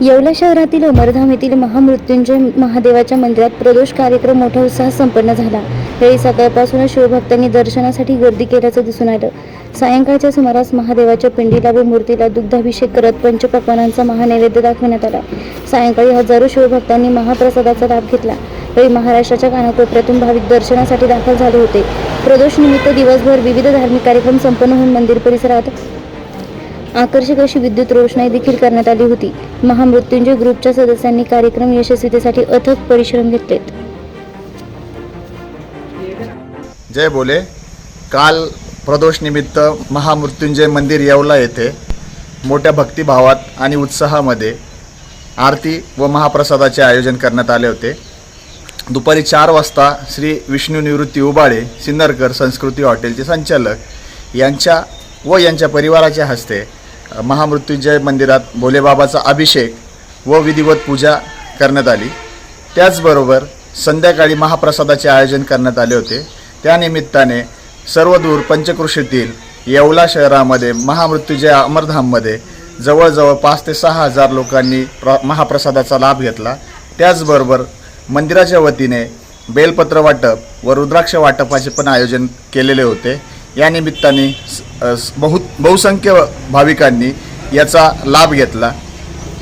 येवला शहरातील अमरधाम येथील महामृत्युंजय महादेवाच्या मंदिरात प्रदोष कार्यक्रम मोठ्या उत्साहात संपन्न झाला. तरी सकाळपासूनच शिवभक्तांनी दर्शनासाठी गर्दी केल्याचं दिसून आलं. सायंकाळच्या सुमारास महादेवाच्या पिंडीला व मूर्तीला दुग्धाभिषेक करत पंचपक्वानांचा महानैवेद्य दाखवण्यात आला. सायंकाळी हजारो शिवभक्तांनी महाप्रसादाचा लाभ घेतला. यावेळी महाराष्ट्राच्या कानाकोपऱ्यातून भाविक दर्शनासाठी दाखल झाले होते. प्रदोष निमित्त दिवसभर विविध धार्मिक कार्यक्रम संपन्न होऊन मंदिर परिसरात आकर्षक अशी विद्युत रोषणाई देखील करण्यात आली होती. महामृत्युंजय ग्रुपच्या सदस्यांनी कार्यक्रम यशस्वीतेसाठी अथक परिश्रम घेतलेत जय बोले. काल प्रदोषनिमित्त महामृत्युंजय मंदिर येवला येथे मोठ्या भक्तिभावात आणि उत्साहामध्ये आरती व महाप्रसादाचे आयोजन करण्यात आले होते. दुपारी चार वाजता श्री विष्णू निवृत्ती उबाळे सिन्नरकर संस्कृती हॉटेलचे संचालक यांच्या व यांच्या परिवाराच्या हस्ते महामृत्युंजय मंदिरात भोलेबाबाचा अभिषेक व विधिवत पूजा करण्यात आली. त्याचबरोबर संध्याकाळी महाप्रसादाचे आयोजन करण्यात आले होते. त्यानिमित्ताने सर्वदूर पंचकृषीतील येवला शहरामध्ये महामृत्युंजय अमरधाममध्ये जवळजवळ पाच ते सहा हजार लोकांनी प्र महाप्रसादाचा लाभ घेतला. त्याचबरोबर मंदिराच्या वतीने बेलपत्र वाटप व रुद्राक्ष वाटपाचे पण आयोजन केलेले होते. या निमित्ताने बहु बहुसंख्य भाविकांनी याचा लाभ घेतला.